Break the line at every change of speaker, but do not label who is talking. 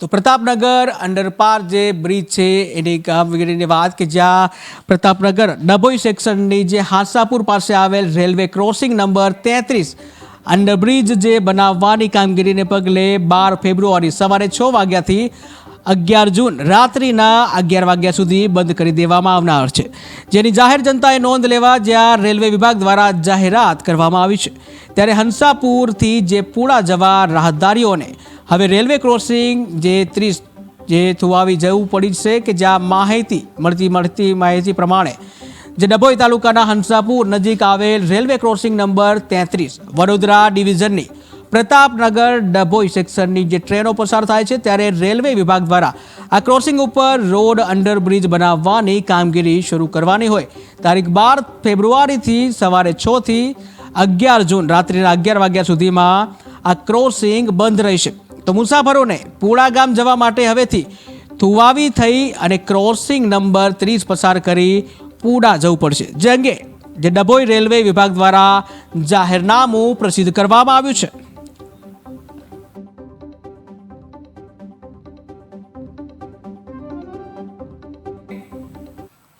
તો પ્રતાપનગર અંડરપાર જે બ્રિજ છે, એની કામગીરીની વાત કે જ્યાં પ્રતાપનગર ડભોઈ સેક્શનની જે હાંસાપુર પાસે આવેલ રેલવે ક્રોસિંગ નંબર તેત્રીસ અંડરબ્રિજ જે બનાવવાની કામગીરીને પગલે બાર ફેબ્રુઆરી સવારે છ વાગ્યાથી અગિયાર જૂન રાત્રિના અગિયાર વાગ્યા સુધી બંધ કરી દેવામાં આવનાર છે. જેની જાહેર જનતાએ નોંધ લેવા જ્યાં રેલવે વિભાગ દ્વારા જાહેરાત કરવામાં આવી છે. ત્યારે હંસાપુરથી જે પુણા જવા રાહદારીઓને હવે રેલવે ક્રોસિંગ જે ત્રીસ, જે થુવાવી જવું પડી છે કે જ્યાં માહિતી મળતી મળતી માહિતી પ્રમાણે જે ડભોઈ તાલુકાના હંસાપુર નજીક આવેલ રેલવે ક્રોસિંગ નંબર તેત્રીસ, વડોદરા ડિવિઝનની પ્રતાપનગર ડભોઈ સેક્શનની જે ટ્રેનો પસાર થાય છે ત્યારે રેલવે વિભાગ દ્વારા આ ક્રોસિંગ ઉપર રોડ અંડરબ્રિજ બનાવવાની કામગીરી શરૂ કરવાની હોય. તારીખ બાર ફેબ્રુઆરીથી સવારે છથી અગિયાર જૂન, રાત્રિના અગિયાર વાગ્યા સુધીમાં આ ક્રોસિંગ બંધ રહેશે. તો મુસાફરોને પૂળા ગામ જવા માટે હવેથી થુવાવી થઈ અને ક્રોસિંગ નંબર ત્રીસ પસાર કરી પૂડા જવું પડશે. જે અંગે જે ડભોઈ રેલવે વિભાગ દ્વારા જાહેરનામું પ્રસિદ્ધ કરવામાં આવ્યું છે.